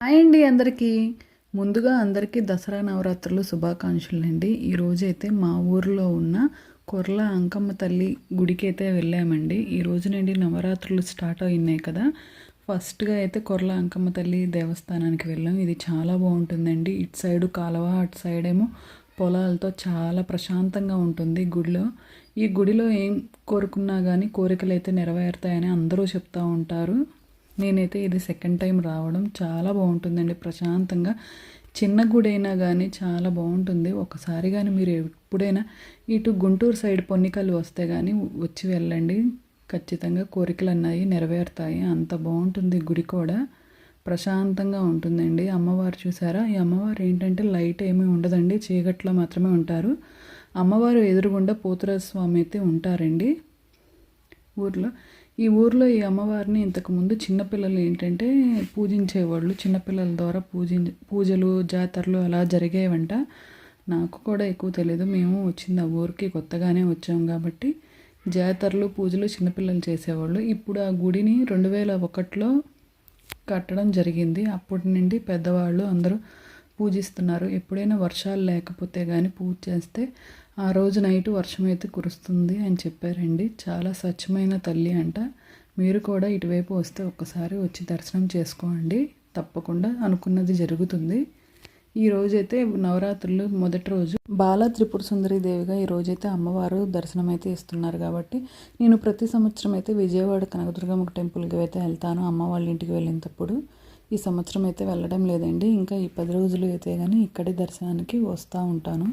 Hi అండి అందరికీ. ముందుగా అందరికీ దసరా నవరాత్రులు శుభాకాంక్షలు అండి మా ఊరిలో ఉన్న కొర్ల అంకమ్మ తల్లి గుడికి అయితే వెళ్ళామండి. ఈ రోజు నుండి నవరాత్రులు స్టార్ట్ అయినాయి కదా. ఫస్ట్గా అయితే కొర్ల అంకమ్మ తల్లి దేవస్థానానికి వెళ్ళాం. ఇది చాలా బాగుంటుందండి. ఇటు సైడు కాలువ అటు సైడ్ ఏమో పొలాలతో చాలా ప్రశాంతంగా ఉంటుంది గుడిలో. ఈ గుడిలో ఏం కోరుకున్నా కానీ కోరికలు అయితే నెరవేరుతాయని అందరూ చెప్తూ ఉంటారు. నేనైతే ఇది సెకండ్ టైం రావడం చాలా బాగుంటుందండి. ప్రశాంతంగా చిన్న గుడి అయినా కానీ చాలా బాగుంటుంది. ఒకసారి కానీ మీరు ఎప్పుడైనా ఇటు గుంటూరు సైడ్ పొన్నికలు వస్తే కానీ వచ్చి వెళ్ళండి. ఖచ్చితంగా కోరికలు అన్నాయి నెరవేరుతాయి. అంత బాగుంటుంది గుడి కూడా. ప్రశాంతంగా ఉంటుందండి. అమ్మవారు చూసారా? ఈ అమ్మవారు ఏంటంటే లైట్ ఏమీ ఉండదండి. చీకట్లో మాత్రమే ఉంటారు. అమ్మవారు ఎదురుగుండా పోతురాజ స్వామి అయితే ఉంటారండి. ఊర్లో. ఈ ఊర్లో ఈ అమ్మవారిని ఇంతకుముందు చిన్నపిల్లలు ఏంటంటే పూజించేవాళ్ళు. చిన్నపిల్లల ద్వారా పూజి పూజలు జాతరలు అలా జరిగేవంట. నాకు కూడా ఎక్కువ తెలియదు మేము వచ్చింది ఆ ఊరికి కొత్తగానే వచ్చాం కాబట్టి జాతరలు పూజలు చిన్నపిల్లలు చేసేవాళ్ళు. ఇప్పుడు ఆ గుడిని రెండు వేల ఒకటిలో కట్టడం జరిగింది. అప్పటి నుండి పెద్దవాళ్ళు అందరూ పూజిస్తున్నారు. ఎప్పుడైనా వర్షాలు లేకపోతే కానీ పూజ చేస్తే ఆ రోజు నైట్ వర్షం అయితే కురుస్తుంది అని చెప్పారండి. చాలా స్వచ్ఛమైన తల్లి అంట. మీరు కూడా ఇటువైపు వస్తే ఒక్కసారి వచ్చి దర్శనం చేసుకోండి. తప్పకుండా అనుకున్నది జరుగుతుంది. ఈ రోజైతే నవరాత్రులు మొదటి రోజు. బాల త్రిపుర సుందరి దేవిగా ఈ రోజైతే అమ్మవారు దర్శనం అయితే ఇస్తున్నారు కాబట్టి నేను ప్రతి సంవత్సరం అయితే విజయవాడ కనకదుర్గమ్మ టెంపుల్కి అయితే వెళ్తాను. అమ్మ వాళ్ళ ఇంటికి వెళ్ళినప్పుడు ఈ సంవత్సరం అయితే వెళ్ళడం లేదండి. ఇంకా ఈ పది రోజులు అయితే కానీ ఇక్కడే దర్శనానికి వస్తూ ఉంటాను.